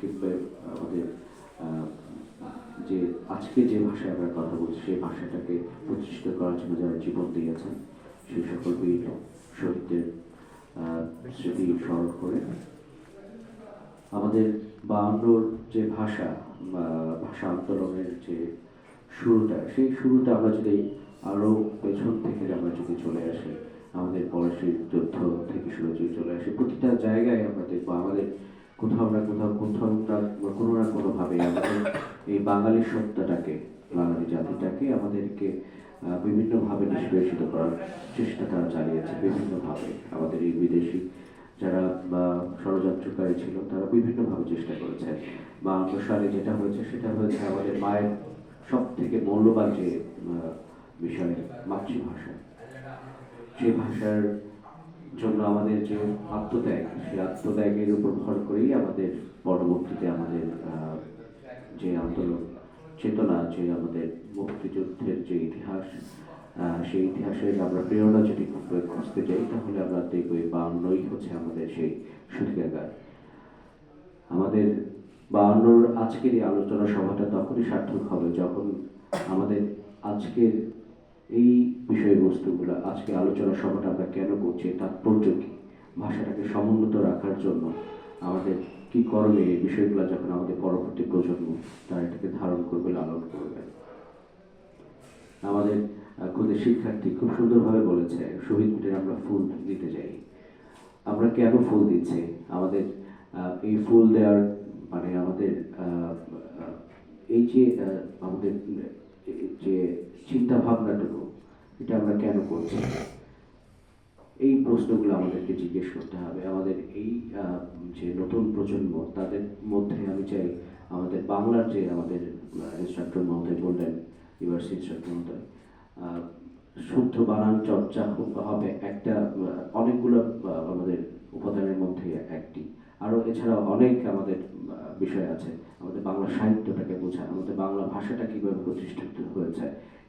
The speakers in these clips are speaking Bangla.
কিংবা আমাদের যে আজকে যে ভাষায় আমরা কথা বলছি, সেই ভাষাটাকে প্রতিষ্ঠিত করার জন্য যারা জীবন দিয়েছেন, সেই সকল বীর শহীদদের স্মৃতি স্মরণ করে আমাদের বায়ান্নর যে ভাষা, বা ভাষা আন্দোলনের যে শুরুটা, সেই শুরুটা আমরা যদি আরও পেছন থেকে আমরা যদি চলে আসি, আমাদের পলাশির যুদ্ধ থেকে শুরু যদি চলে আসি, প্রতিটা জায়গায় আমরা দেখব আমাদের কোথাও না কোথাও কোথাও না কোনো না কোনোভাবে আমাদের এই বাঙালি সত্তাটাকে বাঙালি জাতিটাকে আমাদেরকে বিভিন্নভাবে নিষ্পেষিত করার চেষ্টা তারা চালিয়েছে, বিভিন্নভাবে। আমাদের এই বিদেশি যারা, বা ষড়যন্ত্রকারী ছিল, তারা বিভিন্নভাবে চেষ্টা করেছে। বাহান্ন সালে যেটা হয়েছে, সেটা হয়েছে আমাদের মায়ের সব থেকে মূল্যবান যে বিষয় মাতৃভাষা। সেই ভাষার জন্য আমাদের যে আত্মত্যাগ, সেই আত্মত্যাগের উপর ভর করেই আমাদের পরবর্তীতে আমাদের যে আন্দোলন চেতনা, যে আমাদের মুক্তিযুদ্ধের যে ইতিহাস সেই ইতিহাসের আমরা প্রেরণা যদি খুঁজতে যাই, তাহলে আমরা দেখব এই বাউন্নই হচ্ছে আমাদের সেই সূতিকাগার আমাদের বাউন্নর আজকের এই আলোচনা সভাটা তখনই সার্থক হবে যখন আমাদের আজকের এই বিষয়বস্তুগুলো আজকে আলোচনা সভাটা আমরা কেন করছি তাৎপর্য কি? ভাষাটাকে সমুন্নত রাখার জন্য আমাদের কি করণীয় এই বিষয়গুলো যখন আমাদের পরবর্তী প্রজন্ম তারা এটাকে ধারণ করবে, লালন করবে। আমাদের খুদে শিক্ষার্থী খুব সুন্দরভাবে বলেছে, শহীদ মিনারে আমরা ফুল দিতে যাই আমরা কেন ফুল দিচ্ছি? আমাদের এই ফুল দেওয়ার মানে আমাদের এই যে আমাদের যে চিন্তা ভাবনাটুকু এটা আমরা কেন করছি? এই প্রশ্নগুলো আমাদেরকে জিজ্ঞেস করতে হবে। আমাদের এই যে নতুন প্রজন্ম, তাদের মধ্যে আমি চাই আমাদের বাংলার যে আমাদের ইনস্ট্রাক্টর মহোদয় বললেন ইউনিভার্সিটি ইনস্ট্রাক্টর মহোদয় শুদ্ধ বানান চর্চা হবে একটা অনেকগুলো আমাদের উপাদানের মধ্যে একটি। আরও এছাড়াও অনেক আমাদের বিষয় আছে। আমাদের বাংলা সাহিত্যটাকে বোঝা আমাদের বাংলা ভাষাটা কীভাবে প্রতিষ্ঠিত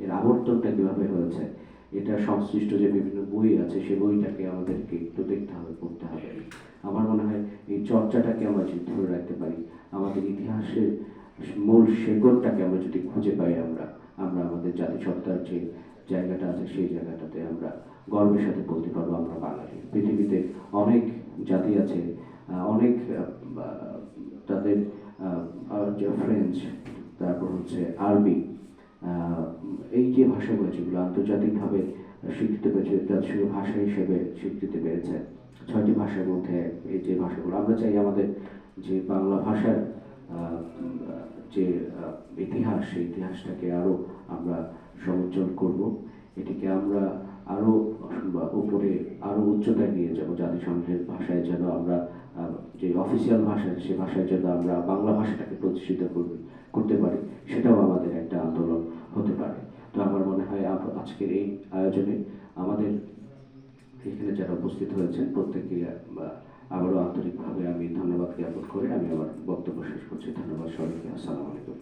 এর আবর্তনটা কীভাবে হয়েছে, এটা সংশ্লিষ্ট যে বিভিন্ন বই আছে, সে বইটাকে আমাদেরকে একটু দেখতে হবে, পড়তে হবে। আমার মনে হয় এই চর্চাটাকে আমরা যদি ধরে রাখতে পারি, আমাদের ইতিহাসের মূল শেকড়টাকে আমরা যদি খুঁজে পাই আমরা আমরা আমাদের জাতিসত্তার যে জায়গাটা আছে, সেই জায়গাটাতে আমরা গর্বের সাথে বলতে পারব আমরা বাঙালি। পৃথিবীতে অনেক জাতি আছে অনেক তাদের ফ্রেঞ্চ তারপর হচ্ছে আরবি এই যে ভাষাগুলো যেগুলো আন্তর্জাতিকভাবে স্বীকৃতি পেয়েছে জাতীয় ভাষা হিসেবে স্বীকৃতি পেয়েছে। ছয়টি ভাষার মধ্যে এই যে ভাষাগুলো, আমরা চাই আমাদের যে বাংলা ভাষার যে ইতিহাস, সেই ইতিহাসটাকে আরও আমরা সমুজ্জ্বল করব। এটিকে আমরা আরও উপরে আরও উচ্চতায় নিয়ে যাব, জাতিসংঘের ভাষায় যেন আমরা যে অফিসিয়াল ভাষা, সে ভাষায় যেন আমরা বাংলা ভাষাটাকে প্রতিষ্ঠিত করতে পারি। সেটাও আমাদের একটা আন্দোলন হতে পারে তো আমার মনে হয় আপ- আজকের এই আয়োজনে আমাদের এখানে যারা উপস্থিত হয়েছেন প্রত্যেককে আবারও আন্তরিকভাবে আমি ধন্যবাদ জ্ঞাপন করে আমি আমার বক্তব্য শেষ করছি। ধন্যবাদ সবাইকে। আসসালামু আলাইকুম।